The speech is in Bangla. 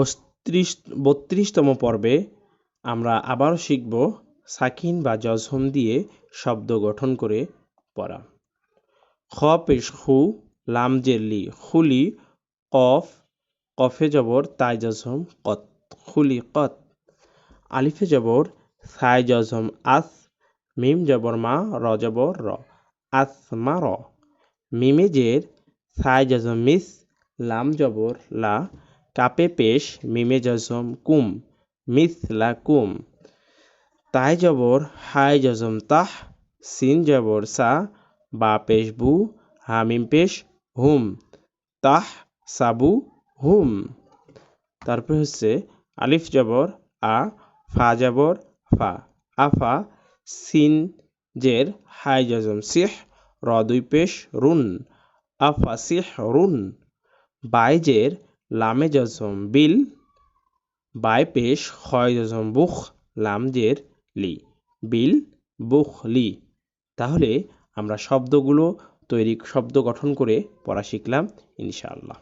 বত্রিশ বত্রিশতম পর্বে আমরা আবারও শিখব সাকিন বা জজম দিয়ে শব্দ গঠন করে পড়া। খ পেশ খু লাম জেলি খুলি, কফ, কফে জবর, তাই জজম কত, খুলি, কত। আলিফে জবর, সাই জজম আস, মিম জবর, মা, র জবর, র। আস, মা, র। মিমে জের, সাই জজম মিস, লাম জবর, লা কাপে পেশ মিমে জজম কুম মিস লা কুম। তাই জবর, হাই জজম তাহ, সিন জবর সা, বা পেশ বু হামিম পেশ হুম, তাহ সাবু হুম। তারপর হচ্ছে আলিফ জবর, আ, ফা জবর, ফা আফা সিন জের, হাই জজম সিহ, র দুই পেশ রুন আফা সিহ রুন। বাইজের লামে জজম বিল বাই পেশ হয় জজম বুখ লাম জের লি। বিল বুখ লি। তাহলে আমরা শব্দগুলো তৈরি, শব্দ গঠন করে পড়া শিখলাম, ইনশাআল্লাহ।